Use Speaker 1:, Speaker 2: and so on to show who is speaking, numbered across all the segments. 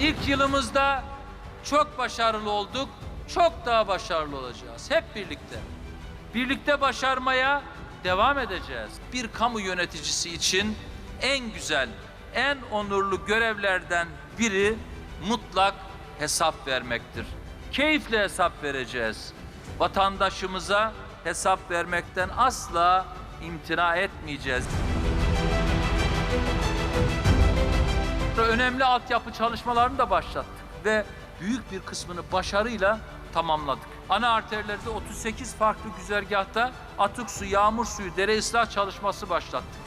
Speaker 1: İlk yılımızda çok başarılı olduk, çok daha başarılı olacağız. Hep birlikte. Birlikte başarmaya devam edeceğiz. Bir kamu yöneticisi için en güzel, en onurlu görevlerden biri mutlak hesap vermektir. Keyifle hesap vereceğiz. Vatandaşımıza hesap vermekten asla imtina etmeyeceğiz. Önemli altyapı çalışmalarını da başlattık ve büyük bir kısmını başarıyla tamamladık. Ana arterlerde 38 farklı güzergahta atık su, yağmur suyu, dere ıslah çalışması başlattık.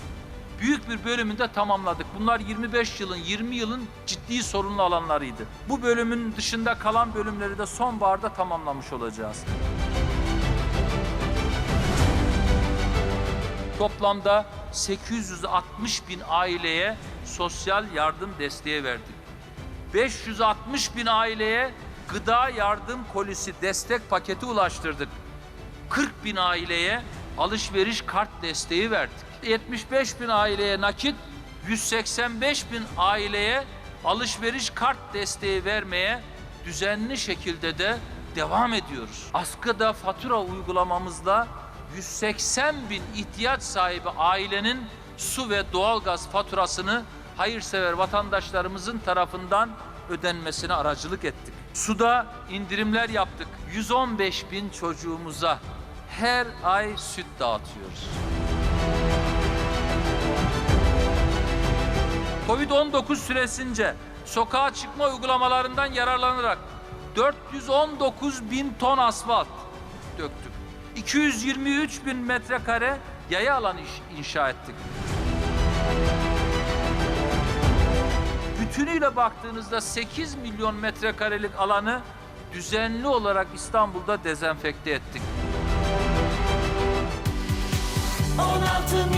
Speaker 1: Büyük bir bölümünde tamamladık. Bunlar 25 yılın, 20 yılın ciddi sorunlu alanlarıydı. Bu bölümün dışında kalan bölümleri de sonbaharda tamamlamış olacağız. Toplamda 860 bin aileye sosyal yardım desteği verdik. 560 bin aileye gıda yardım kolisi destek paketi ulaştırdık. 40 bin aileye alışveriş kart desteği verdik. 75 bin aileye nakit, 185 bin aileye alışveriş kart desteği vermeye düzenli şekilde de devam ediyoruz. Askıda fatura uygulamamızla 180 bin ihtiyaç sahibi ailenin su ve doğalgaz faturasını hayırsever vatandaşlarımızın tarafından ödenmesine aracılık ettik. Suda indirimler yaptık. 115 bin çocuğumuza her ay süt dağıtıyoruz. Covid-19 süresince sokağa çıkma uygulamalarından yararlanarak 419 bin ton asfalt döktük. 223 bin metrekare yaya alan inşa ettik. Bütünüyle baktığınızda 8 milyon metrekarelik alanı düzenli olarak İstanbul'da dezenfekte ettik.
Speaker 2: 16